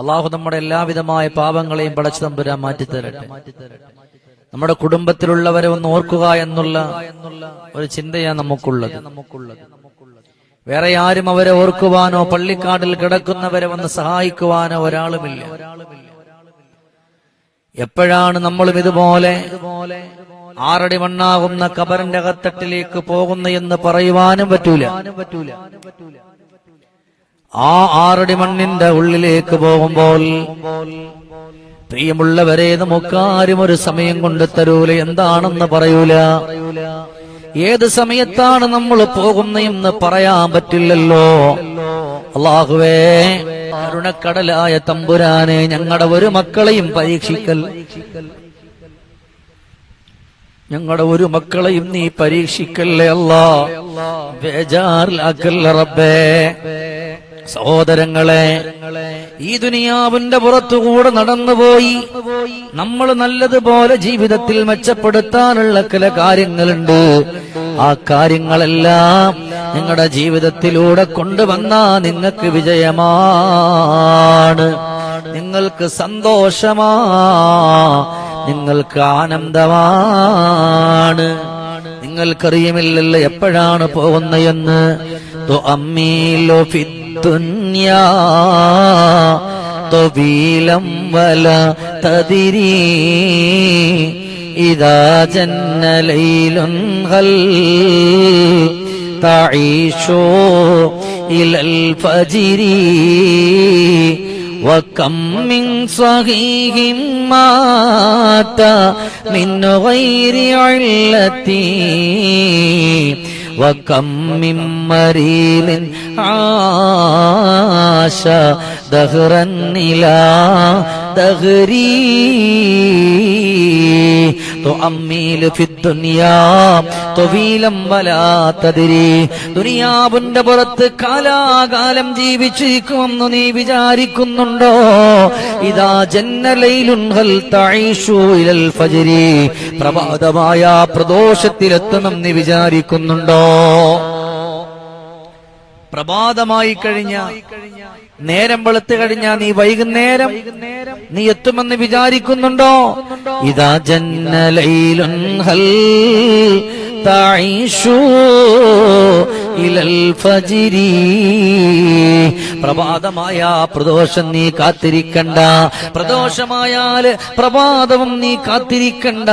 അള്ളാഹു നമ്മുടെ എല്ലാവിധമായ പാപങ്ങളെയും പടച്ചു തമ്പുരാൻ മാറ്റിത്തരട്ടെ. നമ്മുടെ കുടുംബത്തിലുള്ളവരെ ഒന്ന് ഓർക്കുക എന്നുള്ള ഒരു ചിന്തയാണ് നമുക്കുള്ളത്. വേറെ ആരും അവരെ ഓർക്കുവാനോ പള്ളിക്കാട്ടിൽ കിടക്കുന്നവരെ വന്ന് സഹായിക്കുവാനോ ഒരാളുമില്ല. എപ്പോഴാണ് നമ്മളും ഇതുപോലെ ആറടി മണ്ണാകുന്ന കബറിന്റെ അകത്തട്ടിലേക്ക് പോകുന്ന എന്ന് പറയുവാനും പറ്റൂല. ആ ആറടി മണ്ണിന്റെ ഉള്ളിലേക്ക് പോകുമ്പോൾ പ്രിയമുള്ളവരെ നമുക്കാരും ഒരു സമയം കൊണ്ട് തരൂല. എന്താണെന്ന് പറയൂല. ഏത് സമയത്താണ് നമ്മൾ പോകുന്നതെന്ന് പറയാൻ പറ്റില്ലല്ലോ. അള്ളാഹുവേ കരുണക്കടലായ തമ്പുരാനെ ഞങ്ങളുടെ ഒരു മക്കളെയും പരീക്ഷിക്കൽ. ഞങ്ങളുടെ ഒരു മക്കളെയും നീ പരീക്ഷിക്കല്ലേ അല്ലാ? ബേജാറിലാക്കല്ല റബ്ബേ. സഹോദരങ്ങളെ ഈ ദുനിയാവിന്റെ പുറത്തുകൂടെ നടന്നുപോയി നമ്മൾ നല്ലതുപോലെ ജീവിതത്തിൽ മെച്ചപ്പെടുത്താനുള്ള ചില കാര്യങ്ങളുണ്ട്. ആ കാര്യങ്ങളെല്ലാം നിങ്ങളുടെ ജീവിതത്തിലൂടെ കൊണ്ടുവന്ന നിങ്ങൾക്ക് വിജയമാണ്. നിങ്ങൾക്ക് സന്തോഷമാ. നിങ്ങൾക്ക് ആനന്ദമാണ്. നിങ്ങൾക്കറിയുമില്ലല്ലോ എപ്പോഴാണ് പോകുന്നതെന്ന് തുഅമ്മീലു ഫിദ്ദുന്യാ طويلا ولا تدري إذا جن ليل هل تعيش إلى الفجر وكم من صحيح مات من غير علة وكم من مريل عاش دهرا إلى دهري تؤمل في الدنيا طويلا ولا تدري ദുനിയാവിന്റെ പുറത്ത് കാലാകാലം ജീവിച്ചിരിക്കുമെന്ന് നീ വിചാരിക്കുന്നുണ്ടോ ഇതാ ജന്നലയിലുൻഹൽ തഈഷു ഇലൽ ഫജ്രി പ്രഭാതമായ പ്രദോഷത്തിലെത്തണം നീ വിചാരിക്കുന്നുണ്ടോ പ്രഭാതമായി കഴിഞ്ഞ നേരം വെളുത്തു കഴിഞ്ഞാ നീ വൈകുന്നേരം നീ എത്തുമെന്ന് വിചാരിക്കുന്നുണ്ടോ? ഇതാ ജന്നലൈലുൻ ഹൽ ഇലൽ പ്രഭാതമായ പ്രദോഷം നീ കാത്തിരിക്കണ്ട. പ്രദോഷമായാൽ പ്രഭാതവും നീ കാത്തിരിക്കണ്ട.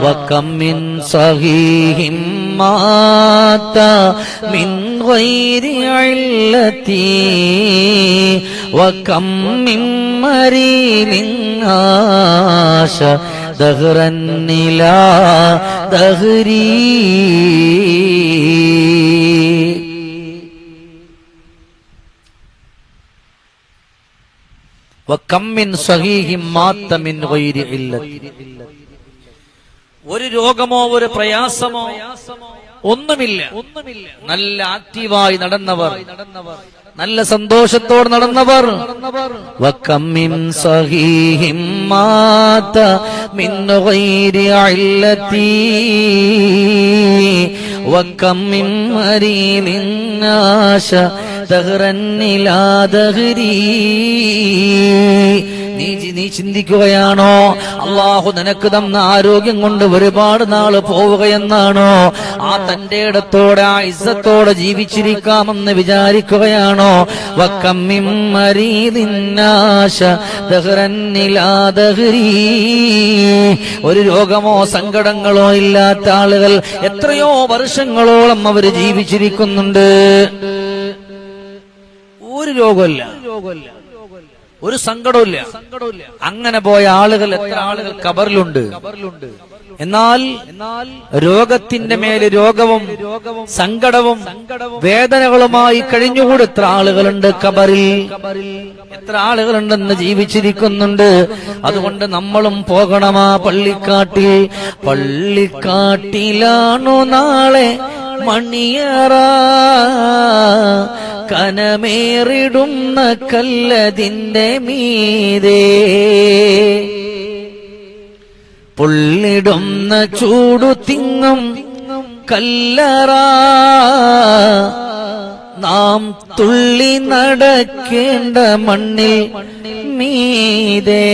വക്കമ്മിൻ സഹീഹിം മാത്ത മിൻ غير علتي وكم മിൻ മരീലിൻ عاش دهرا ഇലാ ദഹ്രീ. وكم മിൻ സഹീഹിം മാത്ത മിൻ غير ഇല്ലത്തി ഒരു രോഗമോ ഒരു പ്രയാസമോ ഒന്നുമില്ല. ഒന്നുമില്ല. നല്ല ആക്റ്റീവായി നടന്നവർ നല്ല സന്തോഷത്തോടെ നടന്നവർ. വക്കമ്മിൻ സഹീഹിം മാത മിൻ ഗൈരി ഇല്ലതി വക്കമ്മിൻ നീ നീ ചിന്തിക്കുകയാണോ? അള്ളാഹു നിനക്ക് തന്ന ആരോഗ്യം കൊണ്ട് ഒരുപാട് നാൾ പോവുകയെന്നാണോ? ആ തന്റെ ഇടത്തോടെ ആ ഇസത്തോടെ ജീവിച്ചിരിക്കാമെന്ന് വിചാരിക്കുകയാണോ. ഒരു രോഗമോ സങ്കടങ്ങളോ ഇല്ലാത്ത ആളുകൾ എത്രയോ വർഷങ്ങളോളം അവർ ജീവിച്ചിരിക്കുന്നുണ്ട്. ഒരു രോഗമില്ല ഒരു സങ്കടമില്ല അങ്ങനെ പോയ ആളുകൾ എത്ര ആളുകൾ കബറിലുണ്ട് എന്നാൽ രോഗത്തിന്റെ മേൽ രോഗവും സങ്കടവും വേദനകളുമായി കഴിഞ്ഞുകൂടി എത്ര ആളുകളുണ്ട് കബറിൽ എത്ര ആളുകളുണ്ടെന്ന് ജീവിച്ചിരിക്കുന്നുണ്ട്. അതുകൊണ്ട് നമ്മളും പോകണമാ പള്ളിക്കാട്ടിൽ. പള്ളിക്കാട്ടിലാണോ നാളെ മണിയറ. കനമേറിടുന്ന കല്ലതിന്റെ മീതേ. പൊള്ളിടുന്ന ചൂടു തിങ്ങും കല്ലറ. നാം തുള്ളി നടക്കേണ്ട മണ്ണിൽ മീതേ.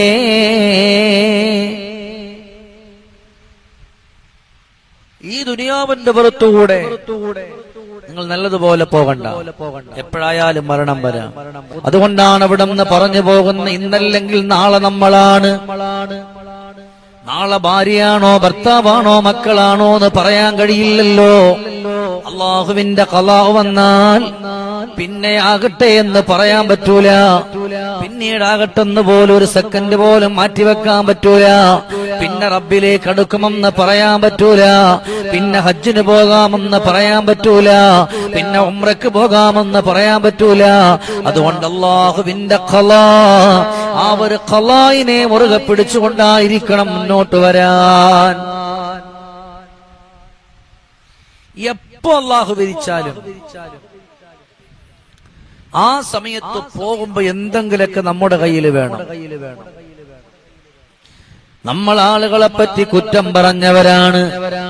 ഈ ദുനിയാവിന്റെ പുറത്തുകൂടെ നിങ്ങൾ നല്ലതുപോലെ പോകണ്ട. എപ്പോഴായാലും മരണം വരാം. അതുകൊണ്ടാണ് അവിടെ നിന്ന് പറഞ്ഞു പോകുന്ന ഇന്നല്ലെങ്കിൽ നാളെ നമ്മളാണ്. നാളെ ഭാര്യയാണോ ഭർത്താവാണോ മക്കളാണോ എന്ന് പറയാൻ കഴിയില്ലല്ലോ. അള്ളാഹുവിന്റെ കലാവ് വന്നാൽ പിന്നെ ആകട്ടെ എന്ന് പറയാൻ പറ്റൂല. പിന്നീടാകട്ടെന്ന് പോലും ഒരു സെക്കൻഡ് പോലും മാറ്റിവെക്കാൻ പറ്റൂല. പിന്നെ റബ്ബിലേക്ക് അടുക്കുമെന്ന് പറയാൻ പറ്റൂല. പിന്നെ ഹജ്ജിന് പോകാമെന്ന് പറയാൻ പറ്റൂല. പിന്നെ ഉമ്രക്ക് പോകാമെന്ന് പറയാൻ പറ്റൂല. അതുകൊണ്ട് അള്ളാഹുവിന്റെ കലാ ആ ഒരു കലായിനെ മുറുകെ പിടിച്ചുകൊണ്ടായിരിക്കണം മുന്നോട്ട് വരാൻ. എപ്പോ അള്ളാഹു വിരിച്ചാലും ആ സമയത്ത് പോകുമ്പോ എന്തെങ്കിലൊക്കെ നമ്മുടെ കയ്യിൽ വേണം. നമ്മൾ ആളുകളെ പറ്റി കുറ്റം പറഞ്ഞവരാണ്.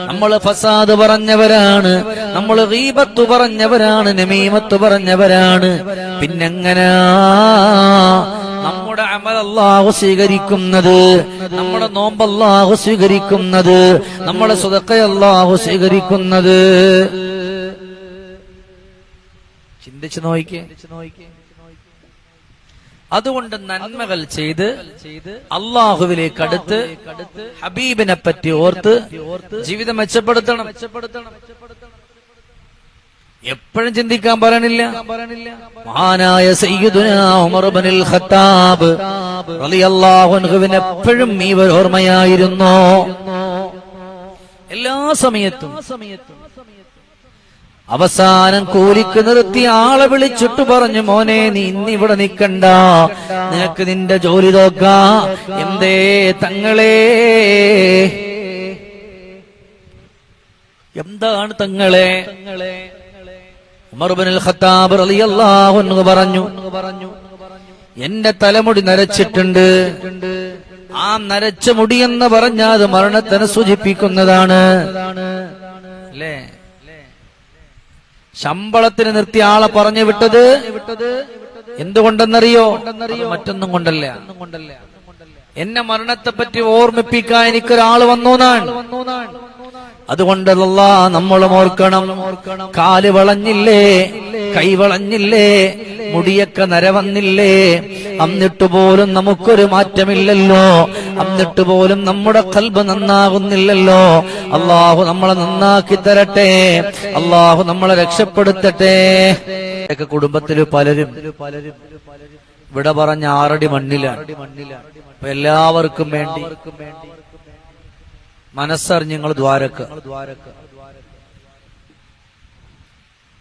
നമ്മൾ ഫസാദ് പറഞ്ഞവരാണ്. നമ്മൾ റീബത്ത് പറഞ്ഞവരാണ്. നമീമത്ത് പറഞ്ഞവരാണ്. പിന്നെങ്ങനാ നമ്മുടെ അമൽ അല്ലാഹു സ്വീകരിക്കുന്നത്? നമ്മുടെ നോമ്പല്ലാഹു സ്വീകരിക്കുന്നത്? നമ്മുടെ സുതക്കയല്ലാഹു സ്വീകരിക്കുന്നത്? ചിന്തിച്ചു നോക്കിക്കേ. അതുകൊണ്ട് നന്മകൾ ചെയ്ത് അള്ളാഹുവിലേക്ക് അടുത്ത് ഹബീബിനെ പറ്റി ഓർത്ത് ജീവിതം മെച്ചപ്പെടുത്തണം. എപ്പോഴും ചിന്തിക്കാൻ പറയണില്ല. മഹാനായ സയ്യിദുനാ ഉമർ ഇബ്നുൽ ഖത്താബ് എപ്പോഴും ഈ ഒരു എല്ലാ സമയത്തും അവസാനം കൂലിക്ക് നിർത്തി ആളെ വിളിച്ചിട്ട് പറഞ്ഞു മോനെ നീ ഇന്നിവിടെ നിൽക്കണ്ട. നിനക്ക് നിന്റെ ജോലി നോക്കാം. എന്തേ തങ്ങളെ? എന്താണ് തങ്ങളെ? ഉമർബിനുൽ ഖത്താബ് റളിയല്ലാഹു അൻഹു പറഞ്ഞു എന്റെ തലമുടി നരച്ചിട്ടുണ്ട്. ആ നരച്ച മുടി എന്ന് പറഞ്ഞാൽ അത് മരണത്തിനെ സൂചിപ്പിക്കുന്നതാണ്. അല്ലേ? ശമ്പളത്തിന് നിർത്തി ആളെ പറഞ്ഞു വിട്ടത് എന്തുകൊണ്ടെന്നറിയോ? മറ്റൊന്നും കൊണ്ടല്ല. എന്നെ മരണത്തെ പറ്റി ഓർമ്മിപ്പിക്കാൻ എനിക്കൊരാൾ വന്നു അതുകൊണ്ട് നമ്മളും ഓർക്കണം. കാൽ വളഞ്ഞില്ലേ? കൈ വളഞ്ഞില്ലേ? മുടിയൊക്കെ നരവന്നില്ലേ അന്നിട്ട് പോലും നമുക്കൊരു മാറ്റമില്ലല്ലോ. അന്നിട്ട് പോലും നമ്മുടെ കൽബ് നന്നാകുന്നില്ലല്ലോ. അള്ളാഹു നമ്മളെ നന്നാക്കി തരട്ടെ. അള്ളാഹു നമ്മളെ രക്ഷപ്പെടുത്തട്ടെ. ഒക്കെ കുടുംബത്തിൽ പലരും ഇവിടെ പറഞ്ഞ ആറടി മണ്ണിലാണ്. എല്ലാവർക്കും വേണ്ടി മനസ്സറിഞ്ഞ് നിങ്ങൾ ദ്വാരക്ക.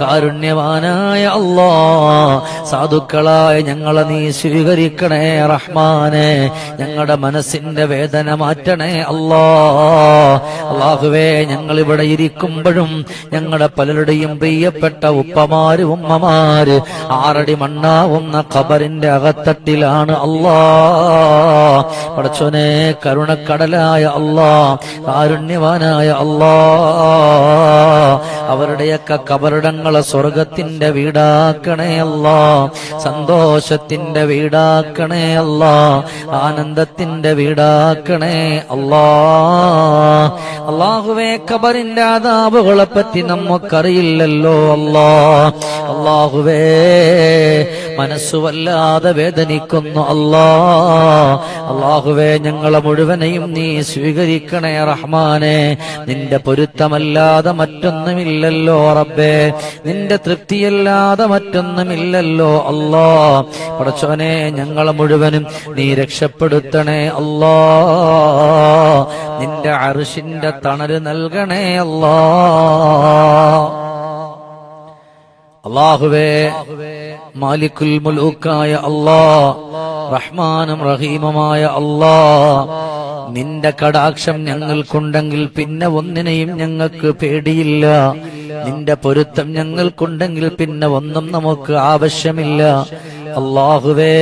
കാരുണ്യവാനായ അള്ളാ. സാധുക്കളായ ഞങ്ങളെ നീ സ്വീകരിക്കണേ റഹ്മാനെ. ഞങ്ങളുടെ മനസ്സിന്റെ വേദന മാറ്റണേ അള്ളാ. അള്ളാഹുവേ ഞങ്ങൾ ഇവിടെ ഇരിക്കുമ്പോഴും ഞങ്ങളുടെ പലരുടെയും പ്രിയപ്പെട്ട ഉപ്പമാര് ഉമ്മമാര് ആറടി മണ്ണാവുന്ന ഖബറിന്റെ അകത്തട്ടിലാണ് അല്ലാ പടച്ചോനെ കരുണക്കടലായ അല്ലാ കാരുണ്യവാനായ അല്ലാ അവരുടെയൊക്കെ കബറിടങ്ങളെ സ്വർഗത്തിന്റെ വീടാക്കണേ അല്ലാ. സന്തോഷത്തിന്റെ വീടാക്കണേ അല്ല. ആനന്ദത്തിന്റെ വീടാക്കണേ അല്ലാ. അള്ളാഹുവേ കബറിന്റെ ആദാബുകളെ പറ്റി നമുക്കറിയില്ലല്ലോ അല്ലാ. അള്ളാഹുവേ മനസ്സു വല്ലാതെ വേദനിക്കുന്നു. അല്ലാ അള്ളാഹുവേ ഞങ്ങളെ മുഴുവനെയും നീ സ്വീകരിക്കണേ റഹ്മാനെ. നിന്റെ പൊരുത്തമല്ലാതെ മറ്റൊന്നുമില്ലല്ലോ റബ്ബേ. നിന്റെ തൃപ്തിയല്ലാതെ മറ്റൊന്നുമില്ലല്ലോ അല്ലാ. പടച്ചോനെ ഞങ്ങളെ മുഴുവനും നീ രക്ഷപ്പെടുത്തണേ അല്ലാ. നിന്റെ അറിഷിന്റെ തണൽ നൽകണേ അല്ലാ. അള്ളാഹുവേ മാലിക്കുൽ മുലൂക്കായ അള്ളാ റഹ്മാനും റഹീമുമായ അള്ളാ നിന്റെ കടാക്ഷം ഞങ്ങൾക്കുണ്ടെങ്കിൽ പിന്നെ ഒന്നിനെയും ഞങ്ങൾക്ക് പേടിയില്ല. നിന്റെ പൊരുത്തം ഞങ്ങൾക്കുണ്ടെങ്കിൽ പിന്നെ ഒന്നും നമുക്ക് ആവശ്യമില്ല. അള്ളാഹുവേ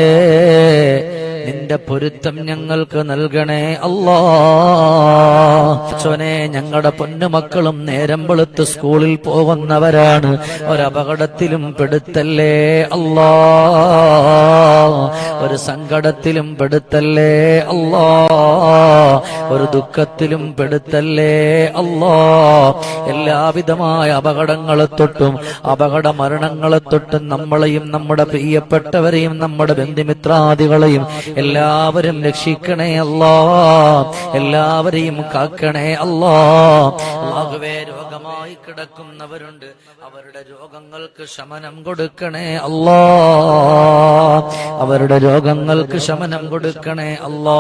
നിന്റെ പൊരുത്തം ഞങ്ങൾക്ക് നൽകണേ അല്ലാ. ഞങ്ങളുടെ പൊന്നുമക്കളും നേരം വെളുത്ത് സ്കൂളിൽ പോകുന്നവരാണ്. ഒരപകടത്തിലും പെടുത്തല്ലേ അല്ലാ. ഒരു സങ്കടത്തിലും പെടുത്തല്ലേ അല്ലാ. ഒരു ദുഃഖത്തിലും പെടുത്തല്ലേ അല്ലാ. എല്ലാവിധമായ അപകടങ്ങളെ തൊട്ടും അപകട മരണങ്ങളെ തൊട്ടും നമ്മളെയും നമ്മുടെ പ്രിയപ്പെട്ടവരെയും നമ്മുടെ ബന്ധുമിത്രാദികളെയും എല്ലാവരും രക്ഷിക്കണേ അല്ലോ. എല്ലാവരെയും കാക്കണേ അല്ലോ. അള്ളാഹുവേ രോഗമായി കിടക്കുന്നവരുണ്ട്. അവരുടെ രോഗങ്ങൾക്ക് ശമനം കൊടുക്കണേ അല്ലോ. അവരുടെ രോഗങ്ങൾക്ക് ശമനം കൊടുക്കണേ അല്ലോ.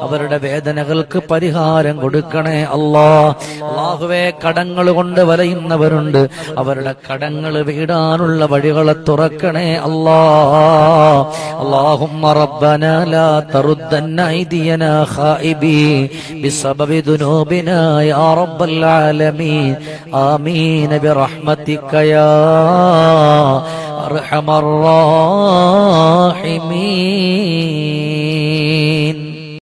അവരുടെ വേദനകൾക്ക് പരിഹാരം കൊടുക്കണേ അല്ലോ. അല്ലാഹുവേ കടങ്ങൾ കൊണ്ട് വലയുന്നവരുണ്ട്. അവരുടെ കടങ്ങൾ വീടാനുള്ള വഴികളെ തുറക്കണേ അല്ലാ. അല്ലാഹുമ്മ റബ്ബന لا تردن أيدينا خائبين بسبب ذنوبنا يا رب العالمين. آمين برحمتك يا أرحم الراحمين.